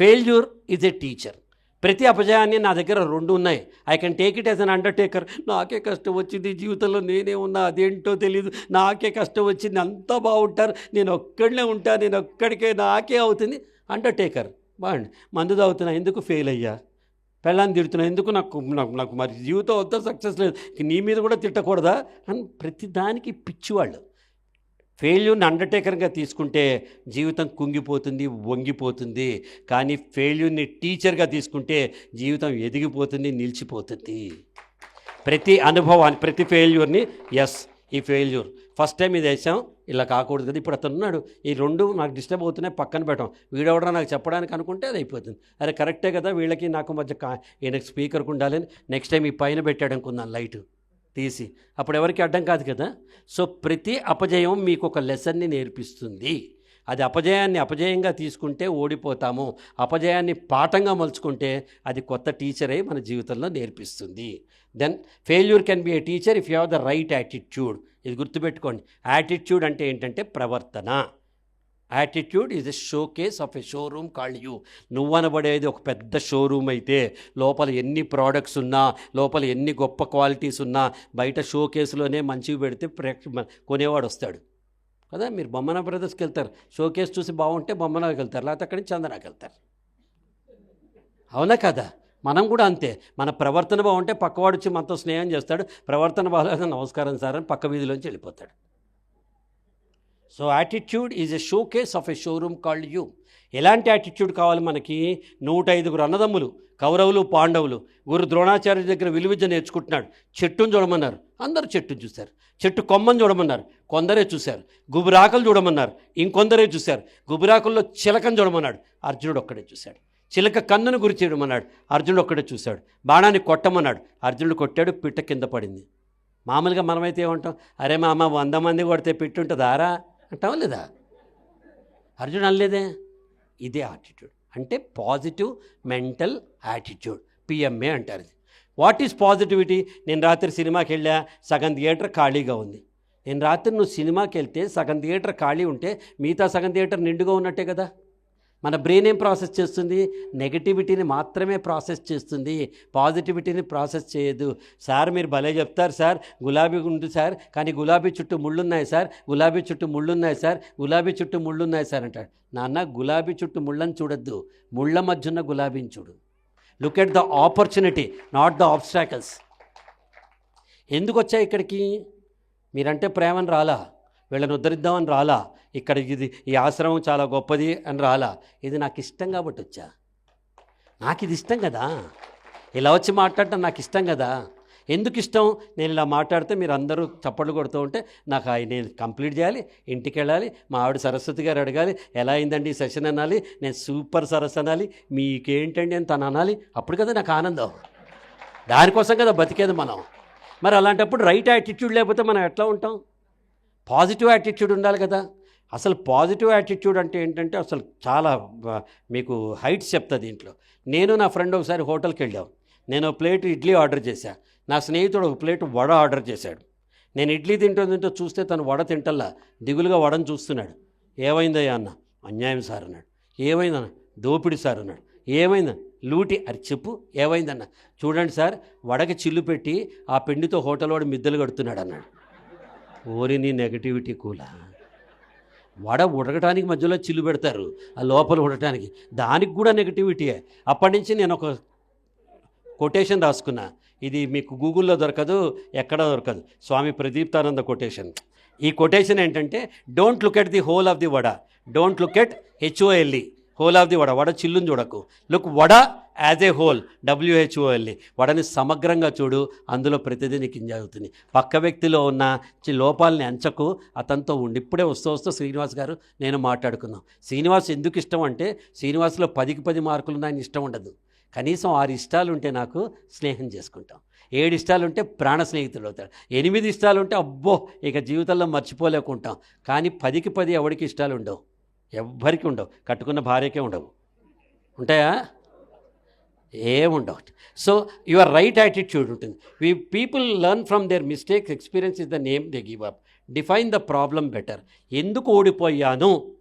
Failure is a teacher ప్రతి అపజయాన్ని నా దగ్గర రెండు ఉన్నాయి. I can take it as an undertaker నాకే కష్టం వచ్చింది జీవితంలో నేనే ఉన్నా అదేంటో తెలియదు నాకే కష్టం వచ్చింది అంతా బాగుంటారు. నేను ఒక్కడనే ఉంటా నేను ఒక్కడికే నాకే అవుతుంది. అండర్టేకర్ బాగుంది. మందు తాగుతున్నా ఎందుకు ఫెయిల్ అయ్యా? పెళ్ళాన్ని తిడుతున్నా ఎందుకు నాకు నాకు నాకు మరి జీవితం అంతా సక్సెస్ లేదు? నీ మీద కూడా తిట్టకూడదా? అని ప్రతి దానికి పిచ్చివాళ్ళు. ఫెయిల్యూర్ని అండర్టేకర్గా తీసుకుంటే జీవితం కుంగిపోతుంది వంగిపోతుంది. కానీ ఫెయిల్యూర్ని టీచర్గా తీసుకుంటే జీవితం ఎదిగిపోతుంది నిలిచిపోతుంది. ప్రతి అనుభవాన్ని ప్రతి ఫెయిల్యూర్ని ఎస్ ఈ ఫెయిల్యూర్. ఫస్ట్ టైం ఇది వేసాం ఇలా కాకూడదు కదా. ఇప్పుడు అతను ఉన్నాడు. ఈ రెండు నాకు డిస్టర్బ్ అవుతున్నాయి పక్కన పెట్టాం. వీడెవడరా నాకు చెప్పడానికి అనుకుంటే అది అయిపోతుంది. అరే కరెక్టే కదా వీళ్ళకి నాకు మధ్య కా ఈయనకి స్పీకర్కి ఉండాలని నెక్స్ట్ టైం ఈ పైన పెట్టాడు అనుకున్నాను లైట్ తీసి. అప్పుడు ఎవరికి అడ్డం కాదు కదా? సో ప్రతి అపజయం మీకు ఒక లెసన్ని నేర్పిస్తుంది. అది అపజయాన్ని అపజయంగా తీసుకుంటే ఓడిపోతాము. అపజయాన్ని పాఠంగా మలుచుకుంటే అది కొత్త టీచర్ అయి మన జీవితంలో నేర్పిస్తుంది. Then failure can be a teacher if you have the right attitude. ఇది గుర్తుపెట్టుకోండి. యాటిట్యూడ్ అంటే ఏంటంటే ప్రవర్తన. Attitude is a showcase of a showroom called you నువ్వు అనబడేది ఒక పెద్ద షోరూమ్ అయితే లోపల ఎన్ని ప్రోడక్ట్స్ ఉన్నా లోపల ఎన్ని గొప్ప క్వాలిటీస్ ఉన్నా బయట షో కేసులోనే మంచివి పెడితే ప్రేక్ష కొనేవాడు వస్తాడు. కదా? మీరు బొమ్మన బ్రదర్స్కి వెళ్తారు. షో కేసు చూసి బాగుంటే బొమ్మనకి వెళ్తారు. లేకపోతే అక్కడి నుంచి చందనాకి వెళ్తారు. అవునా కదా? మనం కూడా అంతే. మన ప్రవర్తన బాగుంటే పక్కవాడు వచ్చి మనతో స్నేహం చేస్తాడు. ప్రవర్తన బాగాలేదు నమస్కారం సార్ అని పక్క వీధిలోంచి వెళ్ళిపోతాడు. So attitude is a showcase of a showroom called you ఎలాంటి యాటిట్యూడ్ కావాలి మనకి? నూట ఐదుగురు అన్నదమ్ములు కౌరవులు పాండవులు గురు ద్రోణాచార్య దగ్గర విలువిద్య నేర్చుకుంటున్నాడు. చెట్టును చూడమన్నారు. అందరూ చెట్టును చూశారు. చెట్టు కొమ్మని చూడమన్నారు. కొందరే చూశారు. గుబురాకులు చూడమన్నారు. ఇంకొందరే చూశారు. గుబురాకుల్లో చిలకను చూడమన్నాడు. అర్జునుడు ఒక్కడే చూశాడు. చిలక కన్నును గురి చేయమన్నాడు. అర్జునుడు ఒక్కడే చూశాడు. బాణాన్ని కొట్టమన్నాడు. అర్జునుడు కొట్టాడు. పిట్ట కింద పడింది. మామూలుగా మనమైతే ఏమంటాం? అరే మామ వంద మంది కొడితే పెట్టుంటుందారా? అంటాం లేదా? అర్జున్ అనలేదే? ఇదే యాటిట్యూడ్ అంటే పాజిటివ్ మెంటల్ యాటిట్యూడ్ పిఎంఏ అంటారు ఇది. వాట్ ఈజ్ పాజిటివిటీ నేను రాత్రి సినిమాకి వెళ్ళా సగం థియేటర్ ఖాళీగా ఉంది. నేను రాత్రి నువ్వు సినిమాకి వెళ్తే సగం థియేటర్ ఖాళీ ఉంటే మిగతా సగం థియేటర్ నిండుగా ఉన్నట్టే కదా? మన బ్రెయిన్ ఏం ప్రాసెస్ చేస్తుంది? నెగటివిటీని మాత్రమే ప్రాసెస్ చేస్తుంది. పాజిటివిటీని ప్రాసెస్ చేయదు. సార్ మీరు భలే చెప్తారు సార్. గులాబీ ఉంది సార్. కానీ గులాబీ చుట్టూ ముళ్ళున్నాయి సార్. గులాబీ చుట్టూ ముళ్ళున్నాయి సార్. గులాబీ చుట్టూ ముళ్ళున్నాయి సార్ అంటాడు. నాన్న గులాబీ చుట్టూ ముళ్ళని చూడొద్దు. ముళ్ళ మధ్యున్న గులాబీని చూడు. Look at the opportunity not the obstacles ఎందుకు వచ్చాయి ఇక్కడికి? మీరంటే ప్రేమను రాలా? వీళ్ళని ఉద్ధరిద్దామని రాలా. ఇక్కడ ఇది ఈ ఆశ్రమం చాలా గొప్పది అని రాలా. ఇది నాకు ఇష్టం కాబట్టి వచ్చా. నాకు ఇది ఇష్టం కదా. ఇలా వచ్చి మాట్లాడటం నాకు ఇష్టం కదా. ఎందుకు ఇష్టం? నేను ఇలా మాట్లాడితే మీరు అందరూ చప్పట్లు కొడుతూ ఉంటే నాకు నేను కంప్లీట్ చేయాలి ఇంటికి వెళ్ళాలి మా ఆవిడ సరస్వతి గారు అడగాలి ఎలా అయిందండి ఈ సెషన్ అనాలి నేను సూపర్ సరస్ అనాలి మీకేంటండి అని తను అనాలి. అప్పుడు కదా నాకు ఆనందం. దానికోసం కదా బతికేది మనం. మరి అలాంటప్పుడు రైట్ యాటిట్యూడ్ లేకపోతే మనం ఎట్లా ఉంటాం? పాజిటివ్ యాటిట్యూడ్ ఉండాలి కదా. అసలు పాజిటివ్ యాటిట్యూడ్ అంటే ఏంటంటే అసలు చాలా మీకు హైట్స్ చెప్తా దీంట్లో. నేను నా ఫ్రెండ్ ఒకసారి హోటల్కి వెళ్ళాం. నేను ప్లేట్ ఇడ్లీ ఆర్డర్ చేశా. నా స్నేహితుడు ఒక ప్లేట్ వడ ఆర్డర్ చేశాడు. నేను ఇడ్లీ తింటూ తింటూ చూస్తే తను వడ తింటల్లా దిగులుగా వడను చూస్తున్నాడు. ఏమైందయ్యా అన్న? అన్యాయం సార్ అన్నాడు. ఏమైందన్న? దోపిడి సార్ అన్నాడు. ఏమైంది లూటి అది చెప్పు ఏమైందన్న? చూడండి సార్ వడకి చిల్లు పెట్టి ఆ పిండితో హోటల్ వాడు మిద్దెలు కడుతున్నాడు అన్నాడు. ఓరి నీ నెగటివిటీ కూలా. వడ ఉడకటానికి మధ్యలో చిల్లు పెడతారు ఆ లోపల ఉడటానికి దానికి కూడా నెగటివిటీయే అప్పటి నుంచి నేను ఒక కొటేషన్ రాసుకున్నా. ఇది మీకు గూగుల్లో దొరకదు ఎక్కడ దొరకదు. స్వామి ప్రదీప్తానంద కొటేషన్ ఈ కొటేషన్ ఏంటంటే don't look at the hole of the vada. Don't look at H O L E hole of the vada vada చిల్లుని చూడకు. Look vada as a whole W H O L E వడని సమగ్రంగా చూడు అందులో ప్రతిదీ నీకు ఇంజ అవుతుంది పక్క వ్యక్తిలో ఉన్న చి లోపాలని ఎంచకు అతనితో ఉండి. ఇప్పుడే వస్తూ వస్తూ శ్రీనివాస్ గారు నేను మాట్లాడుకున్నాం శ్రీనివాస్ ఎందుకు ఇష్టం అంటే శ్రీనివాస్లో పదికి పది మార్కులు ఉన్నాయని ఇష్టం ఉండదు. కనీసం ఆరు ఇష్టాలు ఉంటే నాకు స్నేహం చేసుకుంటాం. ఏడు ఇష్టాలు ఉంటే ప్రాణ స్నేహితుడు అవుతాడు. ఎనిమిది ఇష్టాలు ఉంటే అబ్బో ఇక జీవితంలో మర్చిపోలేకుంటాం. కానీ పదికి పది ఎవరికి ఇష్టాలు ఉండవు ఎవ్వరికి ఉండవు. కట్టుకున్న భార్యకే ఉండవు. ఉంటాయా? ఏముండవు. సో యువర్ రైట్ యాటిట్యూడ్ ఉంటుంది. We people learn from their mistakes experience is the name they give up. Define the problem better. ఎందుకు ఓడిపోయాను?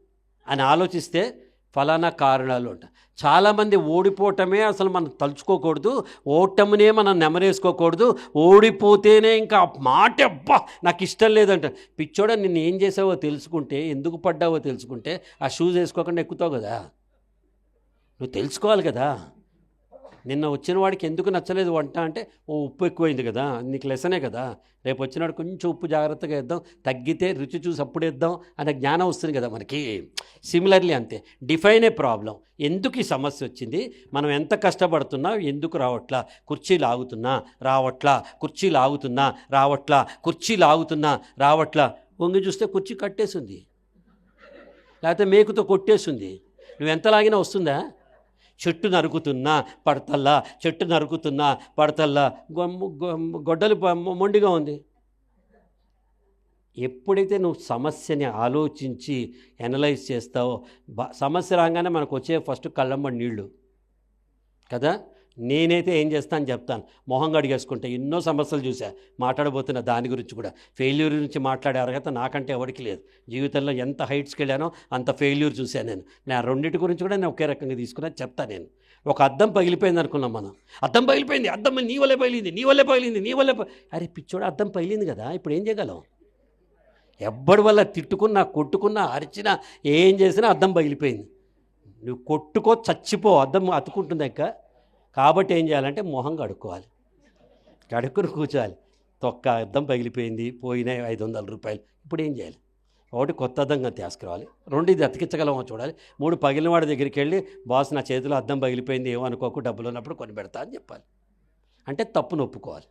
అని ఆలోచిస్తే ఫలానా కారణాలు ఉంటాయి. చాలామంది ఓడిపోవటమే అసలు మనం తలుచుకోకూడదు ఓటమినే మనం నెమరేసుకోకూడదు ఓడిపోతేనే ఇంకా మాట అబ్బా నాకు ఇష్టం లేదంట. పిచ్చోడ నిన్ను ఏం చేసావో తెలుసుకుంటే ఎందుకు పడ్డావో తెలుసుకుంటే ఆ షూస్ వేసుకోకుండా ఎక్కుతావు కదా. నువ్వు తెలుసుకోవాలి కదా. నిన్న వచ్చిన వాడికి ఎందుకు నచ్చలేదు వంట అంటే ఓ ఉప్పు ఎక్కువైంది కదా నీకు లెసనే కదా రేపు వచ్చినాడు కొంచెం ఉప్పు జాగ్రత్తగా వేద్దాం తగ్గితే రుచి చూసి అప్పుడు వేద్దాం అనే జ్ఞానం వస్తుంది కదా మనకి. సిమిలర్లీ అంతే. డిఫైన్ ఏ ప్రాబ్లం ఎందుకు ఈ సమస్య వచ్చింది? మనం ఎంత కష్టపడుతున్నా ఎందుకు రావట్లా? కుర్చీ లాగుతున్నా రావట్లా? కుర్చీ లాగుతున్నా రావట్లా? కుర్చీ లాగుతున్నా రావట్లా? వంగి చూస్తే కుర్చీ కట్టేసింది. లేకపోతే మేకుతో కొట్టేసింది. నువ్వు ఎంత లాగినా వస్తుందా? చెట్టు నరుకుతున్నా పడతల్లా చెట్టు నరుకుతున్నా పడతల్లా. గొమ్ము- గొడ్డలు మొండిగా ఉంది. ఎప్పుడైతే నువ్వు సమస్యని ఆలోచించి అనలైజ్ చేస్తావో సమస్య రాగానే మనకు వచ్చే ఫస్ట్ కళ్ళమ్మ నీళ్ళు. కదా? నేనైతే ఏం చేస్తాను చెప్తాను. మొహం గడిగేసుకుంటే ఎన్నో సమస్యలు చూసా మాట్లాడబోతున్న దాని గురించి కూడా. ఫెయిల్యూర్ గురించి మాట్లాడే అర్హత నాకంటే ఎవరికి లేదు. జీవితంలో ఎంత హైట్స్కి వెళ్ళానో అంత ఫెయిల్యూర్ చూశాను నేను. నా రెండింటి గురించి కూడా నేను ఒకే రకంగా తీసుకున్నా చెప్తాను నేను. ఒక అద్దం పగిలిపోయింది అనుకున్నాం మనం. అద్దం పగిలిపోయింది. అద్దం నీ వల్లే పగిలింది. నీ వల్లే పగిలింది. నీ వల్లే అరే పిచ్చోడు అద్దం పగిలింది కదా. ఇప్పుడు ఏం చేయగలం? ఎవ్వడి వల్ల తిట్టుకున్నా కొట్టుకున్నా అరిచినా ఏం చేసినా అద్దం పగిలిపోయింది. నువ్వు కొట్టుకో చచ్చిపో అద్దం అతుకుంటుంది కాబట్టి ఏం చేయాలంటే మొహం కడుక్కోవాలి. కడుక్కుని కూర్చోవాలి. తొక్క అద్దం పగిలిపోయింది పోయినాయి ఐదు వందల రూపాయలు. ఇప్పుడు ఏం చేయాలి? ఒకటి కొత్త అద్దంగా తీసుకురావాలి రెండు ఇది అతికించగలమో చూడాలి. మూడు పగిలినవాడి దగ్గరికి వెళ్ళి బాస్ నా చేతిలో అద్దం పగిలిపోయింది ఏమో అనుకోకు డబ్బులు ఉన్నప్పుడు కొని పెడతా అని చెప్పాలి. అంటే తప్పును ఒప్పుకోవాలి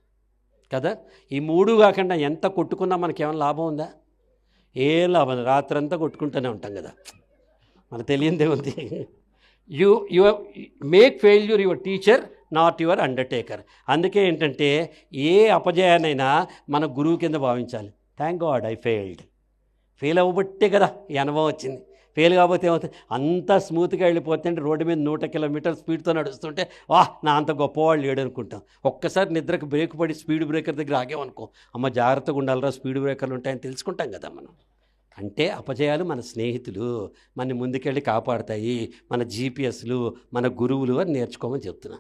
కదా? ఈ మూడు కాకుండా ఎంత కొట్టుకున్నా మనకేమైనా లాభం ఉందా? ఏం లాభం? రాత్రంతా కొట్టుకుంటూనే ఉంటాం కదా. మనకు తెలియందే ఉంది. You your make failure your teacher not your undertaker. అందుకే ఏంటంటే ఏ అపజయానైనా మన గురువు కింద భావించాలి. Thank God I failed fail అవ్వబట్టే కదా ఈ అనుభవం వచ్చింది. ఫెయిల్ కాకపోతే ఏమవుతుంది? అంతా స్మూత్గా వెళ్ళిపోతుంటే రోడ్డు మీద నూట కిలోమీటర్ స్పీడ్తో నడుస్తుంటే వా నా అంత గొప్పవాళ్ళు లేడు అనుకుంటాం. ఒక్కసారి నిద్రకు బ్రేక్ పడి స్పీడ్ బ్రేకర్ దగ్గర ఆగామనుకో అమ్మ జాగ్రత్తగా ఉండాలిరా స్పీడ్ బ్రేకర్లు ఉంటాయని తెలుసుకుంటాం కదా మనం. అంటే అపజయాలు మన స్నేహితులు మన ముందుకెళ్ళి కాపాడతాయి మన జీపీఎస్లు మన గురువులు అని నేర్చుకోమని చెప్తున్నా.